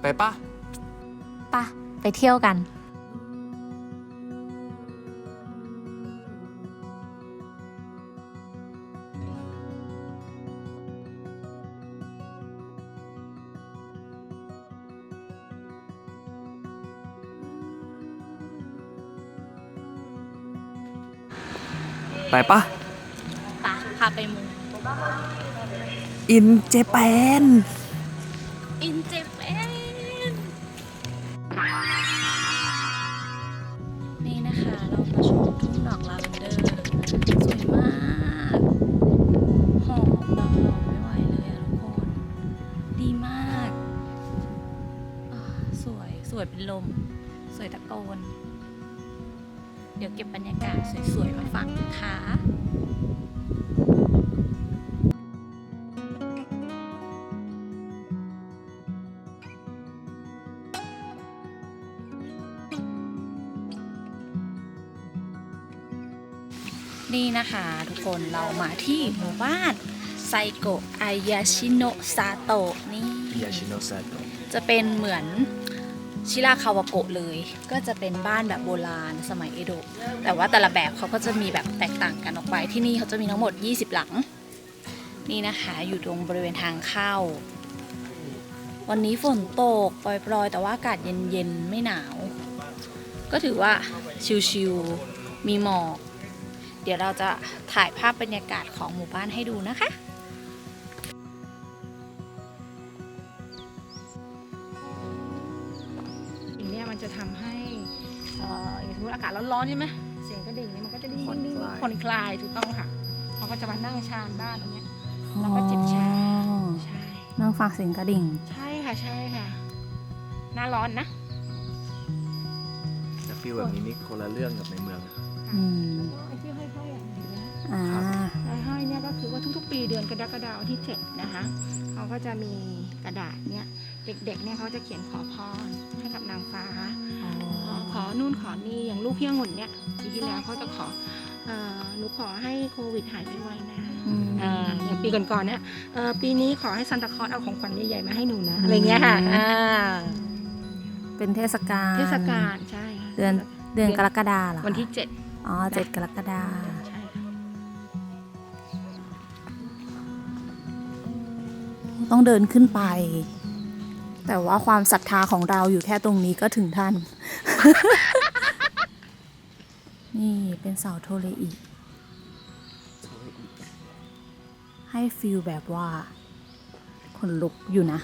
ไปปะปะไปเที่ยวกัน ไปปะ อินเจแปนอินเจแปนนี่นะคะ เรามาชมทุ่งดอกลาเวนเดอร์ สวยมาก หอมแบบรอไม่ไหวเลยอะทุกคน ดีมากสวย สวยเป็นลม สวยตะโกน เดี๋ยวเก็บบรรยากาศสวยๆ มาฝากนะคะ คะทุกคนเรามาที่หมู่บ้านไซโกะอายาชิโนะซาโตะนี่ยาชิโนซาโตจะเป็นเหมือนชิราคาวาโกะเลย ก็จะเป็นบ้านแบบโบราณสมัยเอโดะแต่ว่าแต่ละแบบเขาก็จะมีแบบแตกต่างกันออกไปที่นี่เขาจะมีทั้งหมด 20 หลัง นี่นะคะอยู่ตรงบริเวณทางเข้า วันนี้ฝนตกปล่อยๆ แต่ว่าอากาศเย็นๆ ไม่หนาว ก็ถือว่าชิลๆมีหมอก เดี๋ยวเราจะถ่ายภาพบรรยากาศของหมู่บ้านให้ดูนะคะ สิ่งเนี้ยมันจะทำให้เอ่ออย่างสมมติอากาศร้อนๆใช่ไหมเสียงกระดิ่งเนี่ยมันก็จะดิ้งดิ้งดิ้งผ่อนคลายถูกต้องค่ะเขาก็จะมานั่งชานบ้านตรงเนี้ย แล้วก็จิบชาใช่ นั่งฟังเสียงกระดิ่ง ใช่ค่ะใช่ค่ะ หน้าร้อนนะจะฟีลแบบนี้นี่คนละเรื่องกับในเมืองอืมไอ้ที่ห้อยๆอย่าง นี้นะอ่าไอ้ห้อยเนี่ยก็คือว่าทุกๆ ปีเดือนกรกฎาคมที่เจ็ดนะคะเขาก็จะมีกระดาษเนี่ยเด็กๆเนี่ยเขาจะเขียนขอพรให้กับนางฟ้า ขอขอนู่นขอนี่อย่างลูกเพียงหุ่นเนี่ยปีที่แล้วเขาจะขอเอ่อหนูขอให้โควิดหายไปไวๆนะอืมอ่าอย่างปีก่อนๆเนี่ยเอ่อปีนี้ขอให้ซันตาคลอสเอาของขวัญใหญ่ๆมาให้หนูนะอะไรเงี้ยค่ะอ่าเป็นเทศกาลเทศกาลใช่ค่ะเดือนเดือนกรกฎาเหรอคะวันที่เจ็ดอ๋อเจ็ดกรกฎาใช่ค่ะ ต้องเดินขึ้นไป แต่ว่าความศรัทธาของเราอยู่แค่ตรงนี้ก็ถึงท่าน นี่เป็นเสาโทเลอีให้ฟิลแบบว่าขนลุกอยู่นะ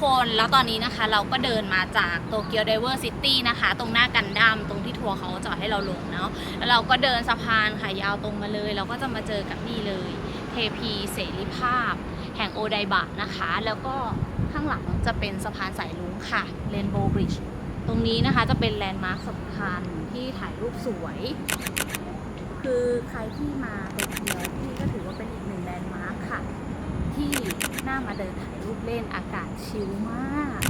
คน แล้วตอนนี้นะคะเราก็เดินมาจากโตเกียวไดเวอร์ซิตี้นะคะ ตรงหน้ากันดั้มตรงที่ทัวร์เขาจอดให้เราลงเนาะแล้วเราก็เดินสะพานค่ะยาวตรงมาเลย เราก็จะมาเจอกับนี่เลย เทพีเสรีภาพ แห่งโอไดบะนะคะ แล้วก็ข้างหลังจะเป็นสะพานสายลุงค่ะเรนโบว์บริดจ์ตรงนี้นะคะจะเป็นแลนด์มาร์คสำคัญที่ถ่ายรูปสวย คือใครที่มาโตเกียว น่ามาเดินถ่ายรูปเล่นอากาศชิลมาก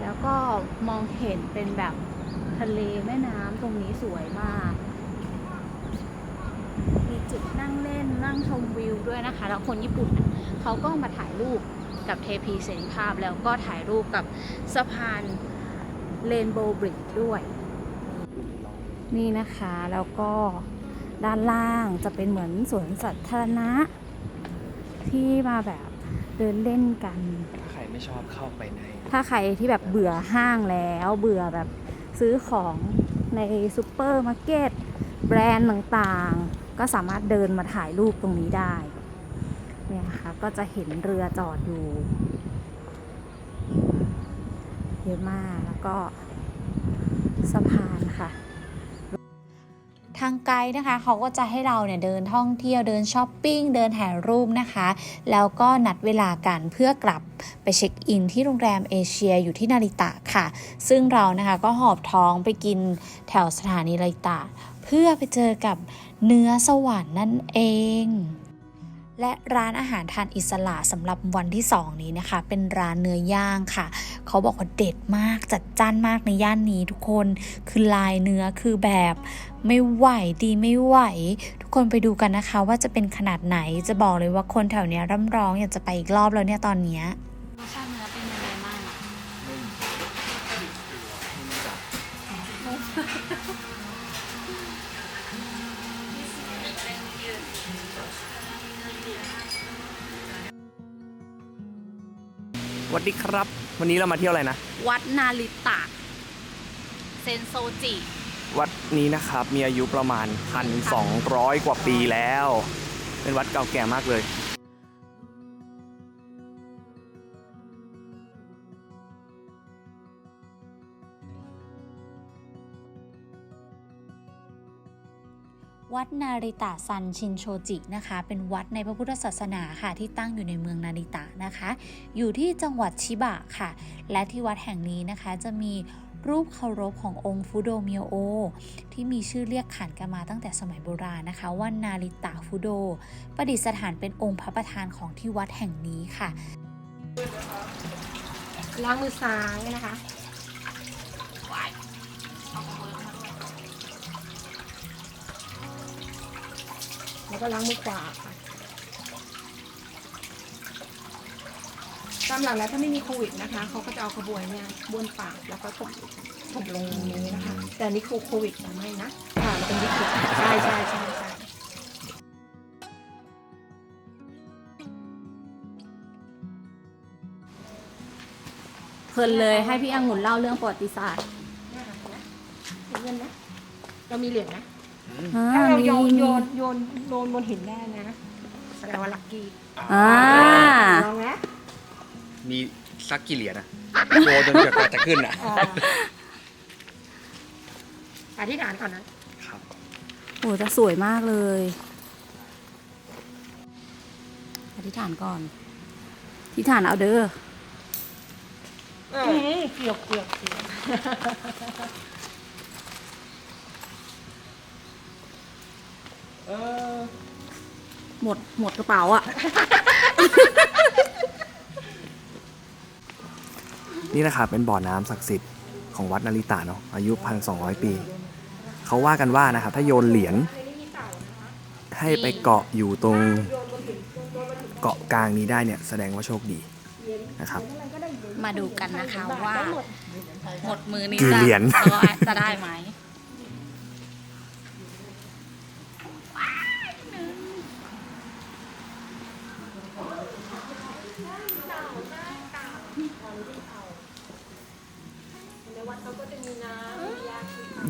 แล้วก็มองเห็นเป็นแบบทะเลแม่น้ำตรงนี้สวยมาก มีจุดนั่งเล่นนั่งชมวิวด้วยนะคะ แล้วคนญี่ปุ่นเขาก็มาถ่ายรูปกับเทพีเสรีภาพแล้วก็ถ่ายรูปกับสะพานเรนโบว์บริดจ์ด้วย นี่นะคะแล้วก็ด้านล่างจะเป็นเหมือนสวนสาธารณะ ที่มาแบบ เดินเล่นกัน ถ้าใครไม่ชอบเข้าไปใน ถ้าใครที่แบบเบื่อห้างแล้ว เบื่อแบบซื้อของในซูเปอร์มาร์เก็ตแบรนด์ต่างๆ ก็สามารถเดินมาถ่ายรูปตรงนี้ได้ เนี่ยค่ะก็จะเห็นเรือจอดอยู่เยอะมากแล้วก็สะพานค่ะ ทางไกด์นะคะเขาก็จะให้เราเนี่ยเดินท่องเที่ยวเดินช้อปปิ้งเดินถ่ายรูปนะคะ แล้วก็นัดเวลากันเพื่อกลับไปเช็คอินที่โรงแรมเอเชียอยู่ที่นาริตะค่ะ ซึ่งเรานะคะก็หอบท้องไปกินแถวสถานีนาริตะ เพื่อไปเจอกับเนื้อสวรรค์นั่นเอง และร้านอาหารทานอิสระสำหรับวันที่ 2 นี้นะคะ เป็นร้านเนื้อย่างค่ะ เขาบอกว่าเด็ดมากจัดจ้านมากในย่านนี้ทุกคนคือลายเนื้อคือแบบไม่ไหวดีไม่ไหว ทุกคนไปดูกันนะคะว่าจะเป็นขนาดไหนจะบอกเลยว่าคนแถวเนี้ยร่ำร้องอยากจะไปอีกรอบแล้วเนี่ยตอนเนี้ย สวัสดีครับ วันนี้เรามาเที่ยวอะไรนะ วัดนาริตะ เซนโซจิ วัดนี้นะครับมีอายุประมาณ 1,200 กว่าปีแล้ว เป็นวัดเก่าแก่มากเลย วัดนาริตะซันชินโชจินะคะ เป็นวัดในพระพุทธศาสนาค่ะที่ตั้งอยู่ในเมืองนาริตะนะคะ อยู่ที่จังหวัดชิบะค่ะ และที่วัดแห่งนี้นะคะจะมีรูปเคารพขององค์ฟุโดเมียโอ ที่มีชื่อเรียกขานกันมาตั้งแต่สมัยโบราณนะคะ ว่านาริตะฟุโด ประดิษฐานเป็นองค์พระประธานของที่วัดแห่งนี้ค่ะล้างมือซ้ายนะคะ แล้วก็ล้างมือขวาค่ะตามหลักแล้วถ้าไม่มีโควิดนะคะเขาก็จะเอาขบวยเนี่ยบ้วนปากแล้วก็ถมถมลงตรงนี้นะคะ แต่อันนี้คือโควิดนะไม่นะค่ะมันเป็นวิกฤตใช่ใช่ใช่ใช่เพลินเลยให้พี่อังุ่นเล่าเรื่องประวัติศาสตร์เงินไหมเรามีเหรียญไหม อ่าถ้าเรามีโยนมีโยนโยนโยนบนหินได้นะแสดงว่าลัคกี้อ่าลองไหมมีสักกี่เหรียญอะโยจนเกิดกว่าจะขึ้นอะอ่าอธิษฐานก่อนนะ ครับ โอ้จะสวยมากเลย อธิษฐานก่อนอธิษฐานเอาเด้ออืมเกี่ยวเกี่ยวเกี่ยว หมดหมดกระเป๋าอะ นี่นะครับเป็นบ่อน้ำศักดิ์สิทธิ์ของวัดนาริตะเนาะอายุ 1,200 ปี เขาว่ากันว่านะครับ ถ้าโยนเหรียญให้ไปเกาะอยู่ตรงเกาะกลางนี้ได้เนี่ย แสดงว่าโชคดีนะครับ มาดูกันนะคะว่า หมดมือนี้กี่จะเหรียญเออจะได้ไหม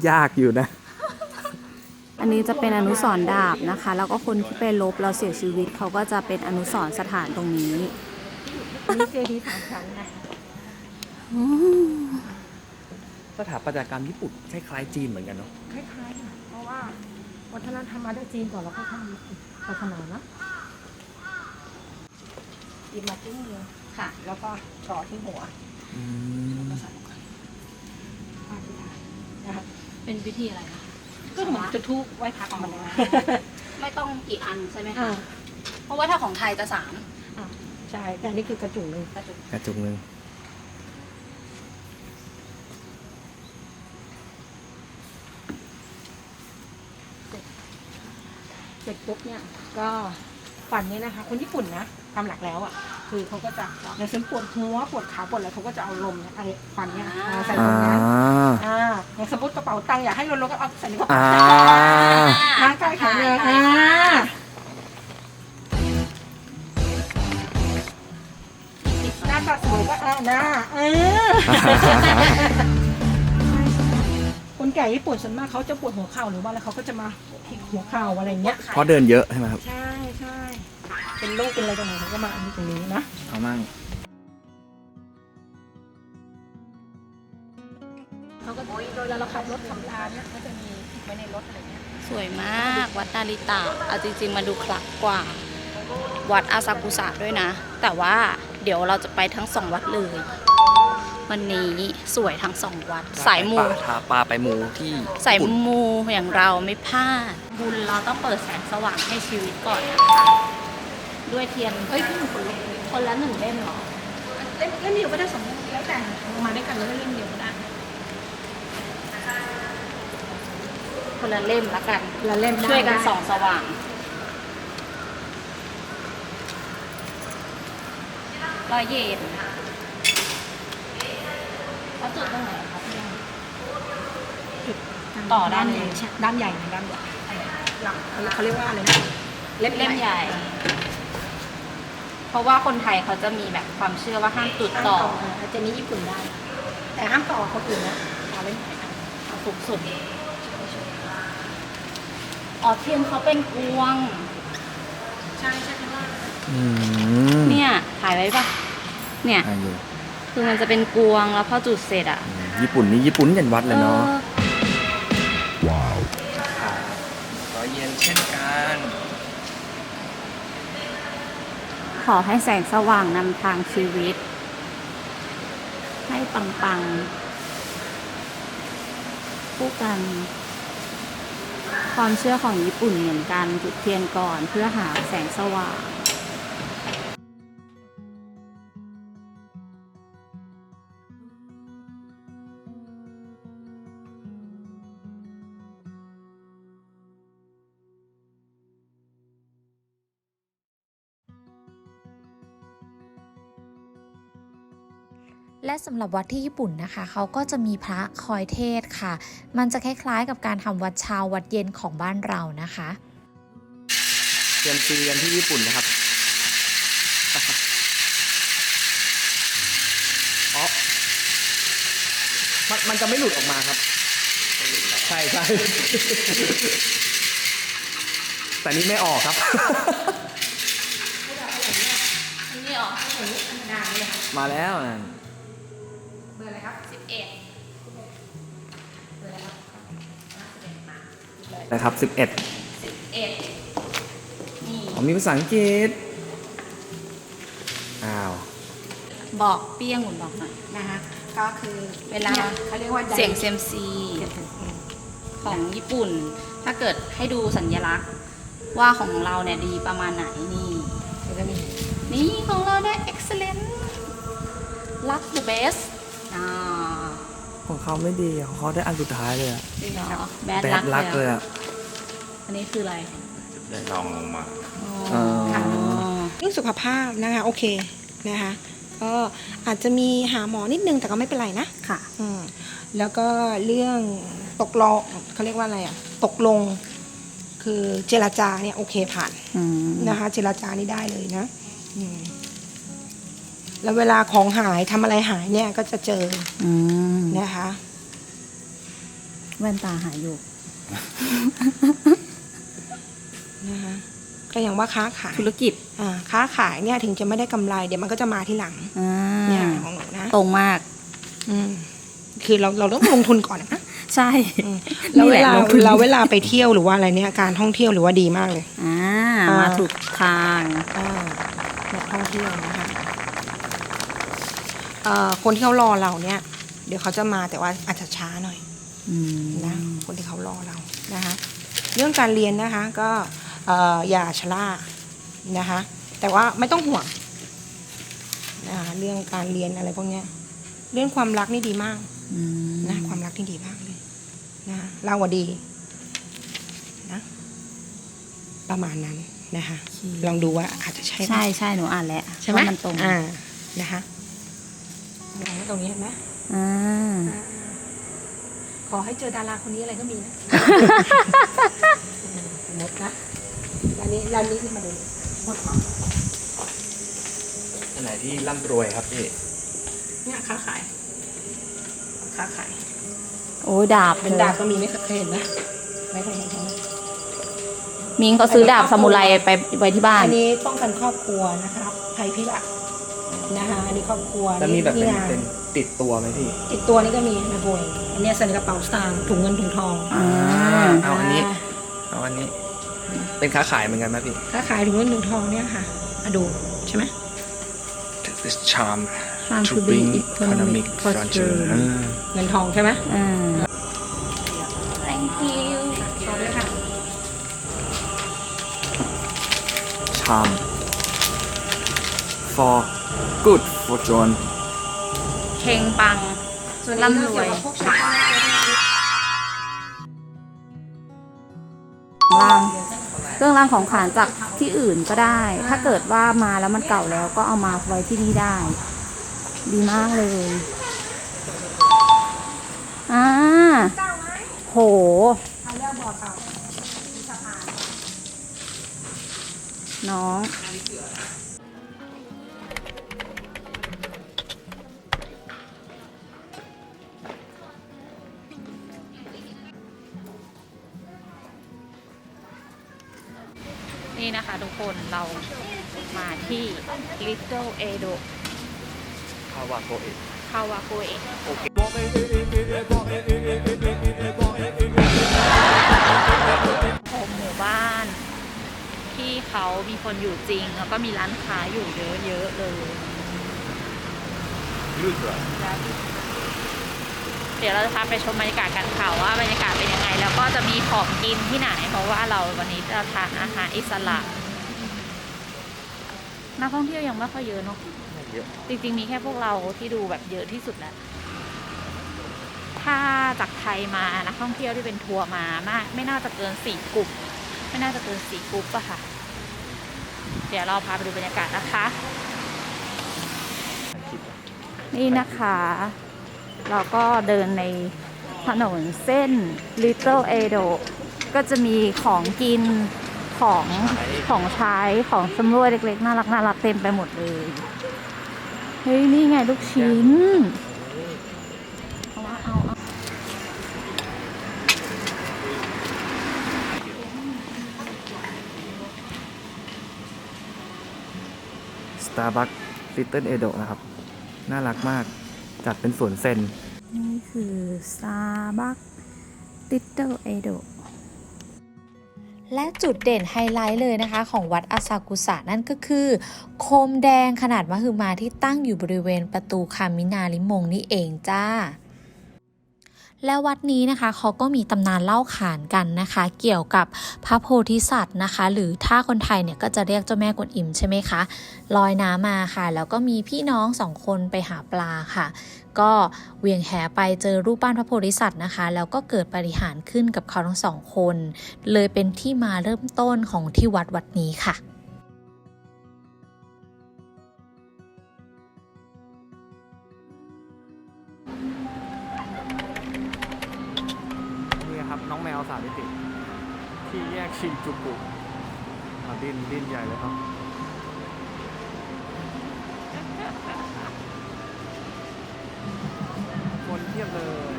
ยากอยู่นะ อันนี้จะเป็นอนุสรณ์ดาบนะคะ แล้วก็คนที่ไปลบเราเสียชีวิตเขาก็จะเป็นอนุสรณ์สถานตรงนี้อันนี้เจดีย์สามชั้นนะสถาปัตยกรรมญี่ปุ่นคล้ายๆจีนเหมือนกันเนาะคล้ายๆค่ะเพราะว่าวัฒนธรรมมาจากจีนก่อนแล้วก็ทำศาสนานะหยิบมาที่มือค่ะ แล้วก็จ่อที่หัวอธิษฐานนะคะ เป็นพิธีอะไรคะก็เหมือนจุดทูบไหว้พระของมันนะไม่ต้องกี่อันใช่ไหมคะอ่าเพราะว่าถ้าของไทยจะสามอ่าใช่แต่อันนี่คือกระจุกหนึ่งกระจุกหนึ่งเสร็จปุ๊บเนี่ย ก็ฝันเนี่ยนะคะ คนญี่ปุ่นนะตามหลักแล้วอะ คือเขาก็จะอย่างเช่นปวดหัวปวดขาปวดอะไรเขาก็จะเอาลมเนี่ยไอ้ฟันเนี่ยมาใส่ตอ่ารงนั้นอ่าอย่างสมมติกระเป๋าตังค์อยากให้ลดลงก็เอาใส่ในกระอ่าเป๋าร่างกายแข็งแรงอ่าหน้าตาสวยก็อ่าหน้าเออคนแก่ญี่ปุ่นส่วนมากเขาจะปวดหัวเข่าหรือว่าอะไรเขาก็จะมาพลิกหัวเข่าอะไรเงี้ยเพราะเดินเยอะใช่ไหมครับใช่ใช่ เป็นโรคเป็นอะไรตรงไหนเขาก็มาอันนี้ตรงนี้นะเอามั่งเขาก็เวลาเราขับรถขับลาเนี่ยเขาจะมีไว้ในรถอะไรเงี้ยสวยมากวัดนาริตะเอาจริงๆมาดูคลักกว่า วัดอาซากุสะด้วยนะ แต่ว่าเดี๋ยวเราจะไปทั้งสองวัดเลย วันนี้สวยทั้งสองวัด สายมูป่ทาปลาไปมูที่สายญี่ปุ่น มูอย่างเราไม่พลาด บุญเราต้องเปิดแสงสว่างให้ชีวิตก่อนนะคะ ด้วยเทียนเฮ้ยพี่หนูคนละคนละหนึ่งเล่มเหรอเล่มเล่มเดียวก็ได้สองแล้วแต่มาด้วยกันแล้วก็เล่มเดียวก็ได้ คนละเล่มละกันละเล่มช่วยกันส่องสว่างร้อยเยนเขาจุดตรงไหนครับพี่ ต่อด้านนี้ใช่ด้านใหญ่นะด้านใหญ่หลังเขาเรียกว่าอะไรนะเล่มเล่มใหญ่ เพราะว่าคนไทยเขาจะมีแบบความเชื่อว่าห้ามจุดห้ามต่อต่ออาจจะนี้ญี่ปุ่นได้ แต่ห้ามต่อคนอื่นนะต่อเล่มใหญ่นะสูงสุดอ๋อเทียนเขาเป็นกวง ใช่ใช่ข้างล่างอืมเนี่ยถ่ายไว้ปะเนี่ย อ่าอยู่คือมันจะเป็นกวงแล้วพอจุดเสร็จอะอืมญี่ปุ่นนี่ญี่ปุ่นยันวัดเลยเนาะ ออร้อยเยนเช่นกัน ขอให้แสงสว่างนำทางชีวิต ให้ปังๆคู่กัน ความเชื่อของญี่ปุ่นเหมือนกันจุดเทียนก่อนเพื่อหาแสงสว่าง และสำหรับวัดที่ญี่ปุ่นนะคะเขาก็จะมีพระคอยเทศน์ค่ะ มันจะคล้ายๆ กับการทำวัดเช้าวัดเย็นของบ้านเรานะคะเตรียมซีกันที่ญี่ปุ่นนะครับอ๋อมันมันจะไม่หลุดออกมาครับ ใช่ใช่แต่นี่ไม่ออกครับนี่ออกมาแล้วนั่น เอ็ดนะครับสิบเอ็ดสิบเอ็ดนี่อ๋อมีภาษาอังกฤษ อ้าว บอกเปี้ยงหมุนบอกหน่อย นะคะก็คือเวลานี่ยเขาเรียกว่า เสียงเซยมซีของญี่ปุ่น ถ้าเกิดให้ดูสัญลักษณ์ว่าของเราเนี่ยดีประมาณไหนนี่เดี๋ยวจะมีนี่ของเราได้ excellent luck the best อ่า ของเขาไม่ดีของเขาได้อันสุดท้ายเลยอะจริงเหรอ bad แบด luck ลักเลเลยยอะอะ อันนี้คืออะไรได้ลองลงมา อ๋ออ๋อเรื่องสุขภาพนะคะโอเคนะคะก็อาจจะมีหาหมอนิดนึงแต่ก็ไม่เป็นไรนะค่ะ อืมแล้วก็เรื่องตกลงเขาเรียกว่าอะไรอะตกลง คือเจรจาเนี่ยโอเคผ่านอืมนะคะ เจรจานี่ได้เลยนะอืม แล้วเวลาของหายทำอะไรหายเนี่ยก็จะเจออืมนะคะ แว่นตาหายอยู่ นะคะ ก็อย่างว่าค้าขายธุรกิจอ่าค้าขายเนี่ยถึงจะไม่ได้กำไร เดี๋ยวมันก็จะมาที่หลังอ่เนี่ยาของหนูนะตรงมาก อืมคือเราเราต้องลงทุนก่อนนะ ใช่ อืมแล้วนี่เวแหละลาลงทุน เราเวลาไปเที่ยวหรือว่าอะไรเนี่ยการท่องเที่ยวหรือว่าดีมากเลย อ่า อ่าม มาถูกทาง อ่านักท่องเที่ยวนะคะเอ่อ คนที่เขารอเราเนี่ย เดี๋ยวเขาจะมาแต่ว่าอาจจะช้าหน่อยอืมนะคนที่เขารอเรานะคะ เรื่องการเรียนนะคะก็เอ่ออย่าชะล่านะคะ แต่ว่าไม่ต้องห่วงนะคะเรื่องการเรียนอะไรพวกเนี้ย เรื่องความรักนี่ดีมากอืมนะความรักที่ดีมากเลยนะเราอะดีนะประมาณนั้นนะคะลองดูว่าอาจจะใช่ไหมใช่ใช่หนูอ่านแล้วใช่ไหมว่ามันตรงอ่านะคะ วางไว้ตรงนี้เห็นไหมอ่าขอให้เจอดาราคนนี้อะไรก็มีนะหมดนะร้านนี้ร้านนี้ที่มาดูหมดอันไหนที่ร่ำรวยครับพี่เนี่ยค้าขายค้าขาย โอ้ยดาบเป็นดาบก็มีไม่เคยเห็นนะไม่เคยเห็นใช่ไหมมิงเขาซื้อดาบซามูไรไปไว้ที่บ้าน อันนี้ป้องกันครอบครัวนะครับภัยพิบัติ นะคะอันนี้ครอบครัวแล้วมีแบบเป็นที่งานเป็นติดตัวไหมพี่ติดตัวนี่ก็มีนะบวยอันเนี้ยใส่ในกระเป๋าสตางค์ถุงเงินถุงทองอ่าเอาอันนี้ เอาอันนี้ เป็นค้าขายเหมือนกันไหมพี่ ถ้าขายถุงเงินถุงทองเนี่ยค่ะอะดูใช่ไหม This charm Charm to to bring bring economic economic fortune fortune อืมเงินทองใช่ไหมอืม thank you พร้อมเลยค่ะ charm for good fortune เฮงปังร่ำรวยรางเครื่องรางของขลังจากที่อื่นก็ได้ ถ้าเกิดว่ามาแล้วมันเก่าแล้วก็เอามาไว้ที่นี่ได้ ดีมากเลยอ่าโหน้อง Little Edo คาวาโกเอะคาวาโกเอะโฮมหมู่บ้าน ที่เขามีคนอยู่จริง แล้วก็มีร้านค้าอยู่เยอะๆเลย ยืดเหรอเดี๋ยวเราจะพาไปชมบรรยากาศกันค่ะว่าบรรยากาศเป็นยังไง แล้วก็จะมีของกินที่ไหน เพราะว่าเราวันนี้จะทานอาหารอิสระ นักท่องเที่ยวยังไม่ค่อยเยอะเนาะเยอะจริง ๆ มีแค่พวกเราที่ดูแบบเยอะที่สุดแหละถ้าจากไทยมานักท่องเที่ยวที่เป็นทัวร์มามาก ไม่น่าจะเกินสี่กลุ่มไม่น่าจะเกินสี่กลุ่มอะค่ะ เดี๋ยวเราพาไปดูบรรยากาศนะคะ นี่นะคะ เราก็เดินในถนนเส้น Little Edo ก็จะมีของกิน ของของใช้ของสำรวยเล็กๆ น่ารักน่ารักเต็มไปหมดเลย เฮ้ย นี่ไงลูกชิ้น เอามาเอาเอาสตาร์บัคลิตเติ้ลเอโดนะครับ น่ารักมากจัดเป็นสวนเซน นี่คือ Starbucks Little Edo และจุดเด่นไฮไลท์เลยนะคะ ของวัดอาซากุสะนั่นก็คือ โคมแดงขนาดมหึมาที่ตั้งอยู่บริเวณประตูคามินาลิมงนี่เองจ้าและวัดนี้นะคะเขาก็มีตำนานเล่าขานกันนะคะ เกี่ยวกับพระโพธิสัตว์นะคะ หรือถ้าคนไทยเนี่ยก็จะเรียกเจ้าแม่กวนอิมใช่ไหมคะลอยน้ำมาค่ะ แล้วก็มีพี่น้องสองคนไปหาปลาค่ะ ก็เวียงแหไปเจอรูปปั้นพระโพธิสัตว์นะคะ แล้วก็เกิดปาฏิหารขึ้นกับเขาทั้งสองคน เลยเป็นที่มาเริ่มต้นของที่วัดวัดนี้ค่ะนี่ครับน้องแมวสามมิติ ที่แยกชินจูกุดินดินใหญ่เลยครับ ทียบเลย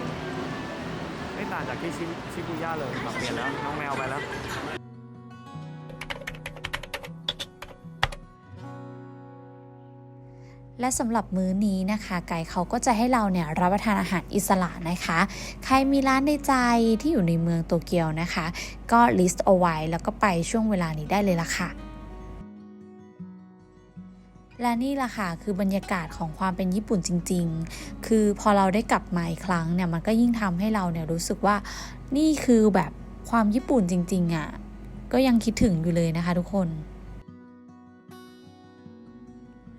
ไม่ต่างจากที่ชิชิบุย่าเลยปรับเปลี่ยนแล้วน้องแมวไปแล้วและสำหรับมื้อนี้นะคะ ไก่เขาก็จะให้เราเนี่ยรับประทานอาหารอิสระนะคะ ใครมีร้านในใจที่อยู่ในเมืองโตเกียวนะคะ ก็ลิสต์เอาไว้แล้วก็ไปช่วงเวลานี้ได้เลยละค่ะ และนี่แหละค่ะคือบรรยากาศของความเป็นญี่ปุ่นจริง ๆ คือพอเราได้กลับมาอีกครั้งเนี่ยมันก็ยิ่งทำให้เราเนี่ยรู้สึกว่านี่คือแบบความญี่ปุ่นจริงๆอะ่ะก็ยังคิดถึงอยู่เลยนะคะทุกคน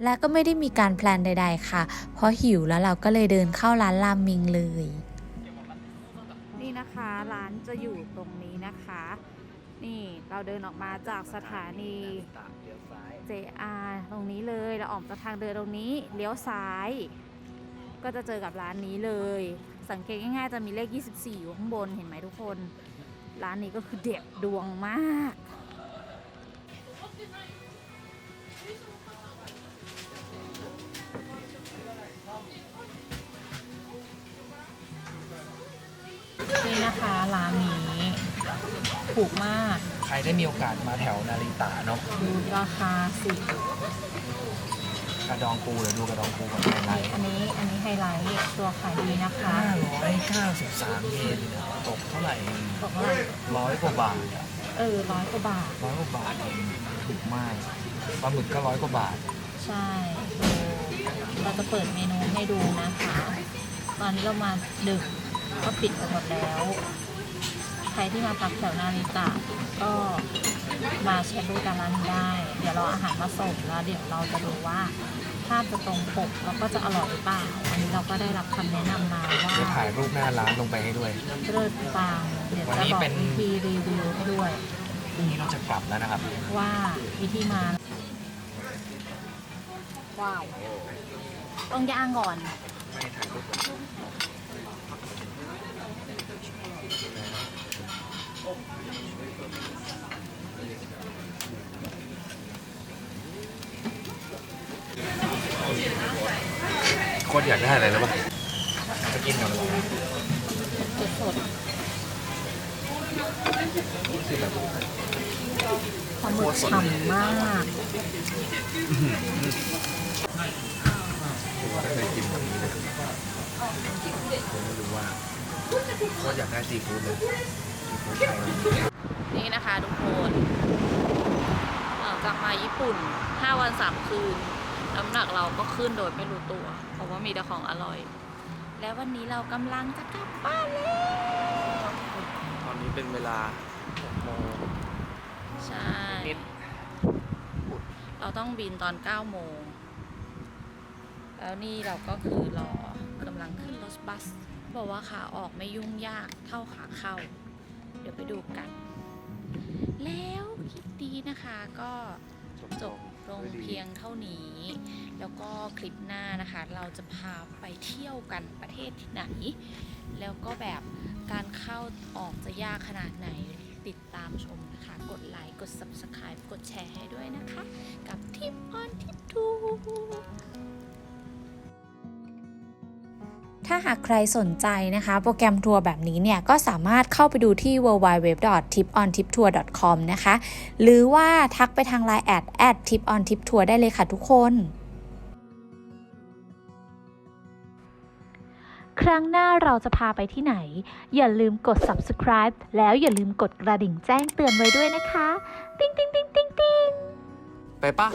และก็ไม่ได้มีการแพลนใด ๆ ค่ะ เพราะหิวแล้วเราก็เลยเดินเข้าร้านรามมิงเลย นี่นะคะร้านจะอยู่ตรงนี้นะคะ นี่เราเดินออกมาจากสถานี JR ตรงนี้เลยเราออกจากทางเดินตรงนี้เลี้ยวซ้าย ก็จะเจอกับร้านนี้เลย สังเกตง่ายๆจะมีเลข 24 อยู่ข้างบนเห็นไหมทุกคน ร้านนี้ก็คือเด็ดดวงมากนี่นะคะร้านนี้ถูกมาก รได้มีโอกาสมาแถวนาริตะเนาะดูราคาสิกระดองปูเดี๋ยวดูกระดองปูกันไฮไลท์อันนี้อันนี้ไฮไลท์ตัวขายดีนะคะ593เยนตกเท่าไหร่บอกว่าร้อยกว่าบาทเออร้อยกว่าบาท ร้อยกว่าบาทเองถูกมากปลาหมึกก็ร้อยกว่าบาท ใช่ดูเราจะเปิดเมนูให้ดูนะคะ ตอนนี้เรามาดึกก็ปิดไปหมดแล้ว ใครที่มาพักแถวนาริตะก็มาใช้บริการร้านนี้ได้ เดี๋ยวเราอาหารมาส่งแล้วเดี๋ยวเราจะดูว่าภาพจะตรงปกแล้วก็จะอร่อยหรือเปล่าอันนี้เราก็ได้รับคำแนะนำมาว่าจะถ่ายรูปหน้าร้านลงไปให้ด้วย เลิศปังเดี๋ยววันจะนี้บอกเป็นวิธีรีวิวให้ด้วย พรุ่งนี้เราจะกลับแล้วนะครับ ว่าวิธีมา ว้าว ต้องย่างก่อน โคตรอยากได้อะไรแล้วปะจะกินกับอะไรสดสดปลาหมึกฉ่ำมากไม่เคยกินแบบนี้เลยผมไม่รู้ว่าโคตรอยากได้ซีฟู้ดเลยซีฟู้ดไทย นี่นะคะทุกคนหลังจากมาญี่ปุ่น 5 วัน 3 คืน น้ำหนักเราก็ขึ้นโดยไม่รู้ตัว เพราะว่ามีแต่ของอร่อย แล้ววันนี้เรากำลังจะกลับบ้านแล้ว ตอนนี้เป็นเวลา6โมงใช่ นิดเราต้องบินตอน 9 โมง แล้วนี่เราก็คือรอกำลังขึ้นรถบัส บอกว่าขาออกไม่ยุ่งยากเท่าขาเข้า เดี๋ยวไปดูกัน แล้วคลิปนี้นะคะก็จบลงเพียงเท่านี้ แล้วก็คลิปหน้านะคะ เราจะพาไปเที่ยวกันประเทศที่ไหน แล้วก็แบบการเข้าออกจะยากขนาดไหนติดตามชมนะคะ กดไลค์ กด subscribe กดแชร์ให้ด้วยนะคะ กับทิปออนทิปทู ถ้าหากใครสนใจนะคะ โปรแกรมทัวร์แบบนี้เนี่ย ก็สามารถเข้าไปดูที่ www.tipontiptour.com นะคะ หรือว่าทักไปทาง Line แอด at tipontiptour ได้เลยค่ะทุกคนครั้งหน้าเราจะพาไปที่ไหน อย่าลืมกด subscribe แล้วอย่าลืมกดกระดิ่งแจ้งเตือนไว้ด้วยนะคะ ติ๊งติ๊งติ๊งติ๊งติ๊งไปปะ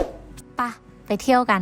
ปะไปเที่ยวกัน